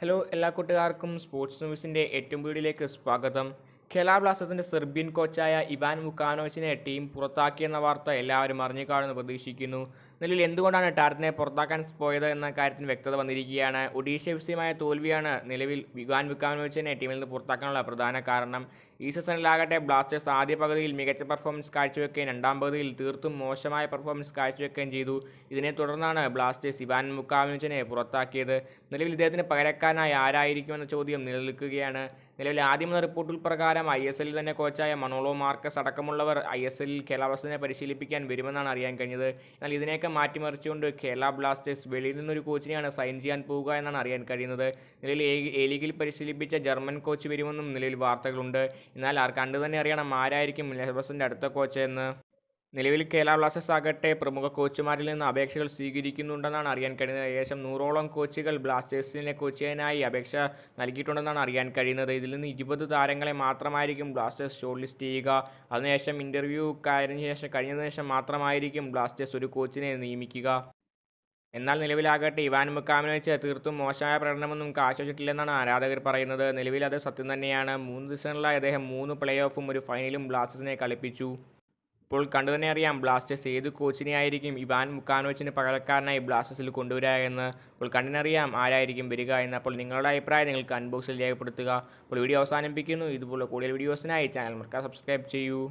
Hello എല്ലാ കൂട്ടുകാർക്കും sports ന്യൂസിന്റെ ഏറ്റവും വീഡിയോയിലേക്ക് സ്വാഗതം. കേരള ബ്ലാസ്റ്റേഴ്സിന്റെ സെർബിയൻ കോച്ചായ ഇവാൻ മുക്കാനോച്ചിനെ ടീം പുറത്താക്കിയെന്ന വാർത്ത എല്ലാവരും അറിഞ്ഞു കാണുമെന്ന് പ്രതീക്ഷിക്കുന്നു. നിലവിൽ എന്തുകൊണ്ടാണ് ടാരറ്റിനെ പുറത്താക്കാൻ പോയത് എന്ന കാര്യത്തിന് വ്യക്തത വന്നിരിക്കുകയാണ്. ഒഡീഷ വിഷയമായ തോൽവിയാണ് നിലവിൽ ഇവാൻ മുക്കാനോച്ചിനെ ടീമിൽ നിന്ന് പുറത്താക്കാനുള്ള പ്രധാന കാരണം. ഈ സീസണിലാകട്ടെ ബ്ലാസ്റ്റേഴ്സ് ആദ്യ പകുതിയിൽ മികച്ച പെർഫോമൻസ് കാഴ്ചവെക്കുകയും രണ്ടാം പകുതിയിൽ തീർത്തും മോശമായ പെർഫോമൻസ് കാഴ്ചവെക്കുകയും ചെയ്തു. ഇതിനെ തുടർന്നാണ് ബ്ലാസ്റ്റേഴ്സ് ഇവാൻ മുക്കാനോച്ചിനെ പുറത്താക്കിയത്. നിലവിൽ ഇദ്ദേഹത്തിന് പകരക്കാരനായി ആരായിരിക്കുമെന്ന ചോദ്യം നിലനിൽക്കുകയാണ്. നിലവിൽ ആദ്യം റിപ്പോർട്ടിൽ പ്രകാരം ഐ എസ് എല്ലിൽ തന്നെ കോച്ചായ മണോളോ മാർക്കസ് അടക്കമുള്ളവർ ഐ എസ് എല്ലിൽ കേരള ബ്ലാസ്റ്റേഴ്സിനെ പരിശീലിപ്പിക്കാൻ വരുമെന്നാണ് അറിയാൻ കഴിഞ്ഞത്. എന്നാൽ ഇതിനെയൊക്കെ മാറ്റിമറിച്ചുകൊണ്ട് കേരള ബ്ലാസ്റ്റേഴ്സ് വെളിയിൽ നിന്നൊരു കോച്ചിനെയാണ് സൈൻ ചെയ്യാൻ പോവുക എന്നാണ് അറിയാൻ കഴിയുന്നത്. നിലവിൽ എ- ലീഗിൽ പരിശീലിപ്പിച്ച ജർമ്മൻ കോച്ച് വരുമെന്നും നിലവിൽ വാർത്തകളുണ്ട്. എന്നാൽ കണ്ടു തന്നെ അറിയണം ആരായിരിക്കും ലെബസിന്റെ അടുത്ത കോച്ച് എന്ന്. നിലവിൽ കേരള ബ്ലാസ്റ്റേഴ്സ് ആകട്ടെ പ്രമുഖ കോച്ചുമാരിൽ നിന്ന് അപേക്ഷകൾ സ്വീകരിക്കുന്നുണ്ടെന്നാണ് അറിയാൻ കഴിയുന്നത്. ഏകദേശം നൂറോളം കോച്ചുകൾ ബ്ലാസ്റ്റേഴ്സിനെ കോച്ചിനായി അപേക്ഷ നൽകിയിട്ടുണ്ടെന്നാണ് അറിയാൻ കഴിയുന്നത്. ഇതിൽ നിന്ന് ഇരുപത് താരങ്ങളെ മാത്രമായിരിക്കും ബ്ലാസ്റ്റേഴ്സ് ഷോർട്ട് ലിസ്റ്റ് ചെയ്യുക. അതിനുശേഷം ഇന്റർവ്യൂ കഴിഞ്ഞ ശേഷം കഴിഞ്ഞതിന് ശേഷം മാത്രമായിരിക്കും ബ്ലാസ്റ്റേഴ്സ് ഒരു കോച്ചിനെ നിയമിക്കുക. എന്നാൽ നിലവിലാകട്ടെ ഇവാൻ മുക്കാമിനെ വെച്ച് തീർത്തും മോശമായ പ്രകടനമൊന്നും കാഴ്ചവെച്ചിട്ടില്ലെന്നാണ് ആരാധകർ പറയുന്നത്. നിലവിൽ അത് സത്യം തന്നെയാണ്. മൂന്ന് സീസണിലായി അദ്ദേഹം മൂന്ന് പ്ലേ ഓഫും ഒരു ഫൈനലും ബ്ലാസ്റ്റേഴ്സിനെ കളിപ്പിച്ചു. ഇപ്പോൾ കണ്ടു തന്നെ അറിയാം ബ്ലാസ്റ്റേഴ്സ് ഏത് കോച്ചിനെ ആയിരിക്കും ഇവാൻ മുക്കാനോച്ചിന് പകരക്കാരനായി ബ്ലാസ്റ്റേഴ്സിൽ കൊണ്ടുവരിക എന്ന്. ഇപ്പോൾ കണ്ടിനറിയാം ആരായിരിക്കും വരിക എന്ന്. അപ്പോൾ നിങ്ങളുടെ അഭിപ്രായം നിങ്ങൾക്ക് അൺബോക്സിൽ രേഖപ്പെടുത്തുക. അപ്പോൾ വീഡിയോ അവസാനിപ്പിക്കുന്നു. ഇതുപോലെ കൂടുതൽ വീഡിയോസിനായി ചാനൽ മറക്കാതെ സബ്സ്ക്രൈബ് ചെയ്യൂ.